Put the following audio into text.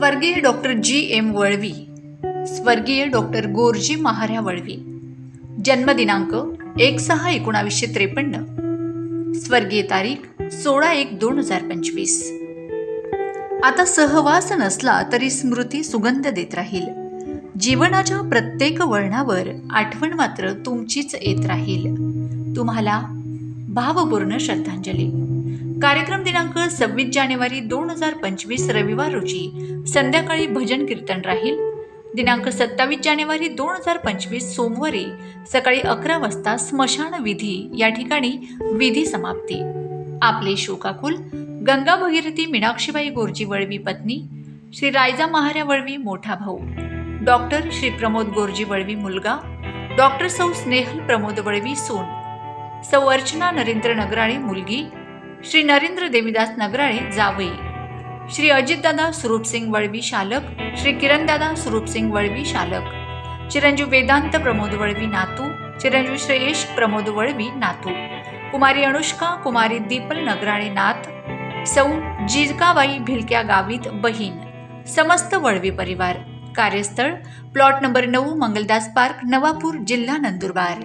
स्वर्गीय doctor G M Valvi स्वर्गीय doctor Gorji महाऱ्या Valvi. जन्मदिनांक एक सहा एकोणावीसशे त्रेपन्न. स्वर्गीय तारीख सोळा एक दोन हजार पंचवीस. आता सहवास नसला तरी स्मृती सुगंध देत राहील. जीवनाच्या प्रत्येक वळणावर आठवण मात्र तुमचीच येत राहील. तुम्हाला भावपूर्ण श्रद्धांजली. कार्यक्रम दिनांक सव्वीस जानेवारी दोन हजार पंचवीस रविवार रोजी. संध्याकाळी भजन कीर्तन राहील. दिनांक सत्तावीस जानेवारी दोन हजार पंचवीस सोमवारी सकाळी अकरा वाजता स्मशान विधी या ठिकाणी विधी समाप्ती. आपले शोकाकुल गंगा भगीरथी मीनाक्षीबाई गोरजी वळवी पत्नी श्री रायजा महाऱ्या वळवी मोठा भाऊ डॉक्टर श्री प्रमोद गोरजी वळवी मुलगा डॉक्टर सौ स्नेहल प्रमोद वळवी सून सौ अर्चना नरेंद्र नगराळे मुलगी श्री नरेंद्र देवीदास नगराळे जावई. श्री अजितदादा सुरूपसिंग वळवी शालक श्री किरणदादा सुरूपसिंग वळवी शालक. चिरंजीव वेदांत प्रमोद वळवी नातू चिरंजीव श्रेयश प्रमोद वळवी नातू. कुमारी अनुष्का कुमारी दीपल नगराळे नाथ सौ जिजकाबाई भिलक्या गावीत बहीण. समस्त वळवी परिवार. कार्यस्थळ प्लॉट नंबर नऊ मंगलदास पार्क नवापूर जिल्हा नंदुरबार.